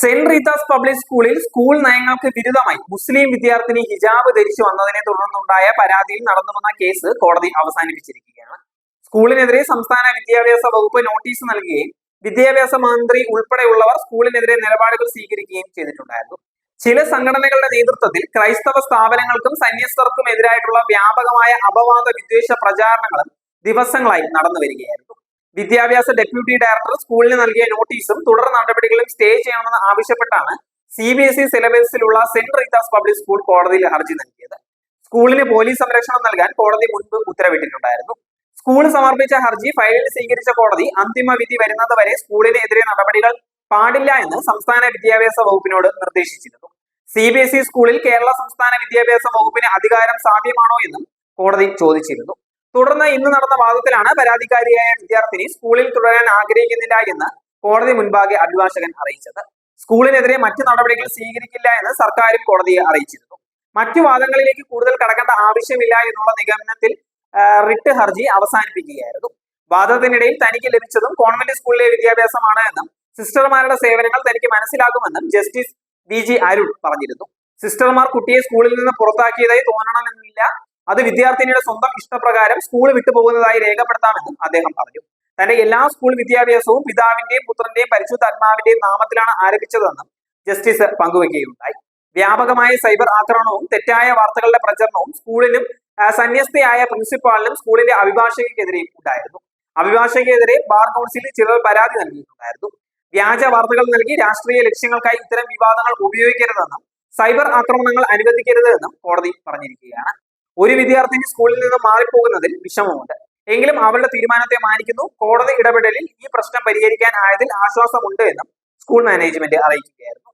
Saint Rita's public സ്കൂളിൽ school നയങ്ങൾക്ക് വിരുദ്ധമായി മുസ്ലിം വിദ്യാർത്ഥിനി ഹിജാബ് ധരിച്ചു വന്നതിനെ തുടർന്നുണ്ടായ പരാതിയിൽ നടന്നു വന്ന കേസ് കോടതി അവസാനിപ്പിച്ചിരിക്കുകയാണ്. സ്കൂളിനെതിരെ സംസ്ഥാന വിദ്യാഭ്യാസ വകുപ്പ് നോട്ടീസ് നൽകുകയും വിദ്യാഭ്യാസ മന്ത്രി ഉൾപ്പെടെയുള്ളവർ സ്കൂളിനെതിരെ നിലപാടുകൾ സ്വീകരിക്കുകയും ചെയ്തിട്ടുണ്ടായിരുന്നു. ചില സംഘടനകളുടെ നേതൃത്വത്തിൽ ക്രൈസ്തവ സ്ഥാപനങ്ങൾക്കും സന്യസ്തർക്കും എതിരായിട്ടുള്ള വ്യാപകമായ അപവാദ വിദ്വേഷ പ്രചാരണങ്ങളും ദിവസങ്ങളായി നടന്നു വരികയായിരുന്നു വിദ്യാഭ്യാസ ഡെപ്യൂട്ടി ഡയറക്ടർ സ്കൂളിന് നൽകിയ നോട്ടീസും തുടർ നടപടികളും സ്റ്റേ ചെയ്യണമെന്ന് ആവശ്യപ്പെട്ടാണ് സി ബി എസ് ഇ സിലബസിലുള്ള സെന്റ് റീതാസ് പബ്ലിക് സ്കൂൾ കോടതിയിൽ ഹർജി നൽകിയത്. സ്കൂളിന് പോലീസ് സംരക്ഷണം നൽകാൻ കോടതി മുൻപ് ഉത്തരവിട്ടിട്ടുണ്ടായിരുന്നു. സ്കൂൾ സമർപ്പിച്ച ഹർജി ഫയലിൽ സ്വീകരിച്ച കോടതി അന്തിമ വിധി വരുന്നത് വരെ സ്കൂളിനെതിരെ നടപടികൾ പാടില്ല എന്ന് സംസ്ഥാന വിദ്യാഭ്യാസ വകുപ്പിനോട് നിർദ്ദേശിച്ചിരുന്നു. സി ബി എസ് ഇ സ്കൂളിൽ കേരള സംസ്ഥാന വിദ്യാഭ്യാസ വകുപ്പിന് അധികാരം സാധ്യമാണോ എന്നും കോടതി ചോദിച്ചിരുന്നു. തുടർന്ന് ഇന്ന് നടന്ന വാദത്തിലാണ് പരാതിക്കാരിയായ വിദ്യാർത്ഥിനി സ്കൂളിൽ തുടരാൻ ആഗ്രഹിക്കുന്നില്ല എന്ന് കോടതി മുൻപാകെ അഭിഭാഷകൻ അറിയിച്ചത്. സ്കൂളിനെതിരെ മറ്റു നടപടികൾ സ്വീകരിക്കില്ല എന്ന് സർക്കാരും കോടതിയെ അറിയിച്ചിരുന്നു. മറ്റു വാദങ്ങളിലേക്ക് കൂടുതൽ കടക്കേണ്ട ആവശ്യമില്ല എന്നുള്ള നിഗമനത്തിൽ റിട്ട് ഹർജി അവസാനിപ്പിക്കുകയായിരുന്നു. വാദത്തിനിടയിൽ തനിക്ക് ലഭിച്ചതും കോൺവെന്റ് സ്കൂളിലെ വിദ്യാഭ്യാസമാണ് എന്നും സിസ്റ്റർമാരുടെ സേവനങ്ങൾ തനിക്ക് മനസ്സിലാകുമെന്നും ജസ്റ്റിസ് വി ജി അരുൺ പറഞ്ഞിരുന്നു. സിസ്റ്റർമാർ കുട്ടിയെ സ്കൂളിൽ നിന്ന് പുറത്താക്കിയതായി തോന്നണമെന്നില്ല അത് വിദ്യാർത്ഥിനിയുടെ സ്വന്തം ഇഷ്ടപ്രകാരം സ്കൂൾ വിട്ടുപോകുന്നതായി രേഖപ്പെടുത്താമെന്നും അദ്ദേഹം പറഞ്ഞു. തന്റെ എല്ലാ സ്കൂൾ വിദ്യാഭ്യാസവും പിതാവിന്റെയും പുത്രന്റെയും പരിശുദ്ധാത്മാവിന്റെയും നാമത്തിലാണ് ആരംഭിച്ചതെന്നും ജസ്റ്റിസ് പങ്കുവയ്ക്കുകയുണ്ടായി വ്യാപകമായ സൈബർ ആക്രമണവും തെറ്റായ വാർത്തകളുടെ പ്രചരണവും സ്കൂളിലും സന്യസ്തയായ പ്രിൻസിപ്പാളിനും സ്കൂളിന്റെ അഭിഭാഷകക്കെതിരെയും ഉണ്ടായിരുന്നു. അഭിഭാഷകക്കെതിരെ ബാർ കൗൺസിലിൽ ചിലർ പരാതി നൽകിയിട്ടുണ്ടായിരുന്നു. വ്യാജ വാർത്തകൾ നൽകി രാഷ്ട്രീയ ലക്ഷ്യങ്ങൾക്കായി ഇത്തരം വിവാദങ്ങൾ ഉപയോഗിക്കരുതെന്നും സൈബർ ആക്രമണങ്ങൾ അനുവദിക്കരുത് എന്നും കോടതി പറഞ്ഞിരിക്കുകയാണ്. ഒരു വിദ്യാർത്ഥിനി സ്കൂളിൽ നിന്ന് മാറിപ്പോകുന്നതിൽ വിഷമമുണ്ട്. എങ്കിലും അവരുടെ തീരുമാനത്തെ മാനിക്കുന്നു. കോടതി ഇടപെടലിൽ ഈ പ്രശ്നം പരിഹരിക്കാൻ ആയതിൽ ആശ്വാസമുണ്ട് എന്നും സ്കൂൾ മാനേജ്മെന്റ് അറിയിക്കുകയായിരുന്നു.